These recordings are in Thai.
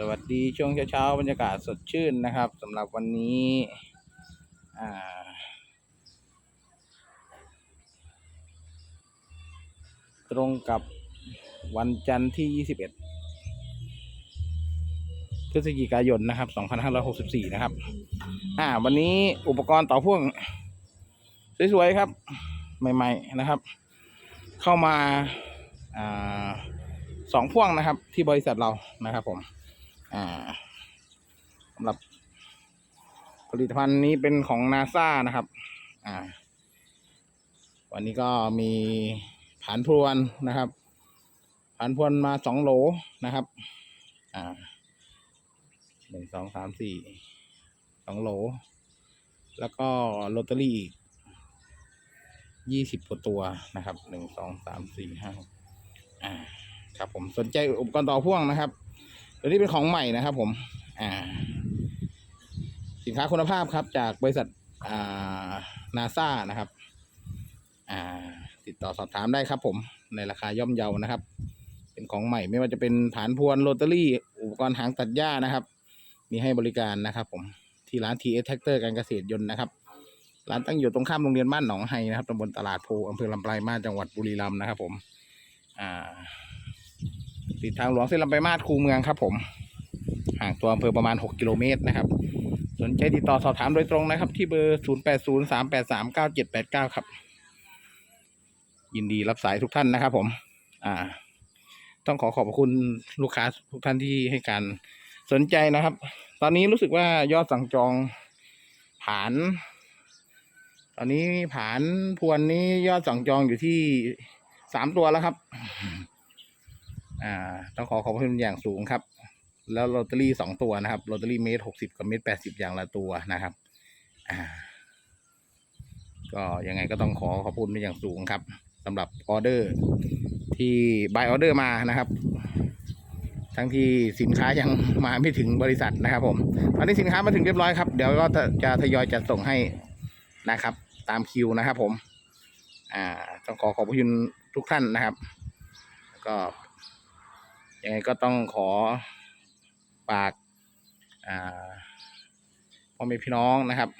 สวัสดีช่วงเช้าๆบรรยากาศสดชื่นนะครับสำหรับวันนี้ตรงกับวันจันทร์ที่ 21พฤศจิกายนนะครับ 2564 นะครับ อ่า วันนี้อุปกรณ์ต่อพ่วง สวยๆครับ ใหม่ๆนะครับ เข้ามา อ่าสองพ่วงนะครับ ที่บริษัทเรานะครับผม อ่าสำหรับ ผลิตภัณฑ์นี้เป็นของนาซานะครับ อ่า วันนี้ก็มีผานพรวนนะครับผานพรวนมาสองโหลนะครับ อ่าหนึ่งสองสามสี่สองโหล แล้วก็ลอตเตอรี่อีกยี่สิบกว่าตัวนะครับหนึ่งสองสามสี่ห้าอ่า ครับผมสนใจอุปกรณ์ต่อพ่วงนะครับ ตัวนี้เป็นของใหม่นะครับ ผม อ่า สินค้าคุณภาพครับ จากบริษัทอ่านาซานะครับ อ่า ติดต่อสอบถามได้ครับ ผม ในราคาย่อมเยานะครับ เป็นของใหม่ไม่ว่าจะเป็นผานพวนโรตารี่ อุปกรณ์หางตัดหญ้านะครับ มีให้บริการนะครับ ผม ที่ร้าน TS Tractor การเกษตรยนต์นะครับร้านตั้งอยู่ตรงข้ามโรงเรียนบ้านหนองไฮนะครับตำบลตลาดโพอำเภอลำปลายมาจังหวัดบุรีรัมย์นะครับผม อ่า ติดทางหลวงเส้นลำไปลายมาศคูเมืองครับผม ห่างตัวอำเภอประมาณ 6 กิโลเมตรนะครับ สนใจติดต่อสอบถามโดยตรงนะครับ ที่เบอร์ 0 8 0 3 8 3 9 7 8 9 ครับ ยินดีรับสายทุกท่านนะครับผม อ่า ต้องขอขอบคุณลูกค้าทุกท่านที่ให้การสนใจนะครับ ตอนนี้รู้สึกว่ายอดสั่งจองผาน ตอนนี้ผานพวนนี้ยอดสั่งจองอยู่ที่สามตัวแล้วครับ อ่าต้องขอขอบคุณอย่างสูงครับ แล้วลอตเตอรี่สองตัวนะครับลอตเตอรี่เมตรหกสิบกับเมตรแปดสิบอย่างละตัวนะครับ อ่า ก็ยังไงก็ต้องขอขอบคุณเป็นอย่างสูงครับสำหรับออเดอร์ที่บายออเดอร์มานะครับ ทั้งที่สินค้ายังมาไม่ถึงบริษัทนะครับ ผม ตอนนี้สินค้ามาถึงเรียบร้อยครับ เดี๋ยวก็จะทยอยจัดส่งให้นะครับ ตามคิวนะครับ ผม อ่า ต้องขอขอบคุณทุกท่านนะครับ ก็ ยังไงก็ต้องขอฝากพ่อแม่พี่น้องนะครับ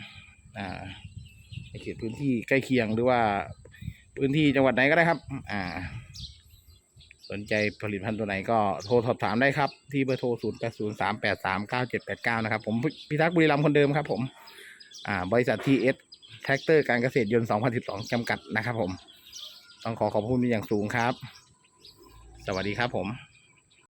ในเขตพื้นที่ใกล้เคียงหรือว่าพื้นที่จังหวัดไหนก็ได้ครับ อ่า สนใจผลิตภัณฑ์ตัวไหนก็โทรสอบถามได้ครับ ที่เบอร์โทร 0 8 0 3 8 3 9 7 8 9 นะครับ ผมพิทักษ์บุรีรัมย์คนเดิมครับผม อ่า บริษัท TS แท็กเตอร์การเกษตรยนต์ 2012 จำกัดนะครับผม ต้องขอขอบคุณเป็นอย่างสูงครับ สวัสดีครับผม